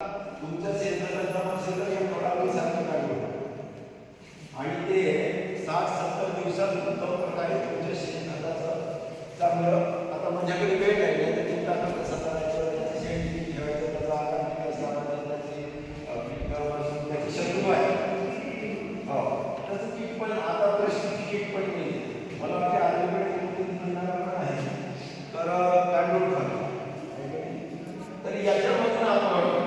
तुमच्या शेतात जमा असेल तर आणि ते साठ सत्तर दिवसात उत्तम प्रकारे तुमच्या शेणखताचं चांगलं आता माझ्याकडे वेळ आहे तर तुमचा न कसं करायचं शेण किती ठेवायचं त्याचा आकार किती असावा त्याची त्याची शत्रू आहे हो. त्याचं किट पण आता प्रश्नाची किट पण नाही. मला वाटते आजूबाजूला दोन तीन महिन्याला आहे. तर अ, गांडूळ खत तर याच्या आपण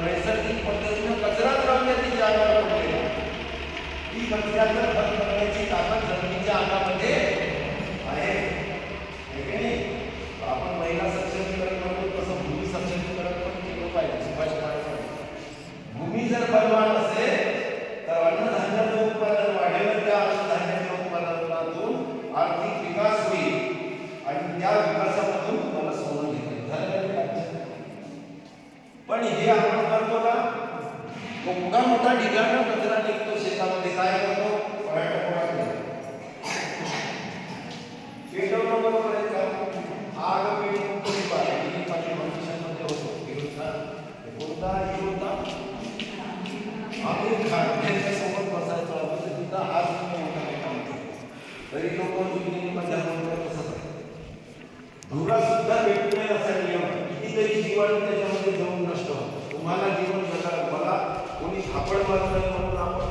नैसर्गिक पद्धतीनं कचराच राहण्याची जागा पडली कचऱ्याचं त्या विकासामधून मला सोनं घेता पण हे आपण करतो का? मोठा मोठा ढिगाणा कचरा निघतो शेतामध्ये. काय करतो? पराठा पोळा आग पेटवून होतो. कोणता आमिर खान. तुम्हाला जीवन जगा मला कोणी सापड मारलं म्हणून आपण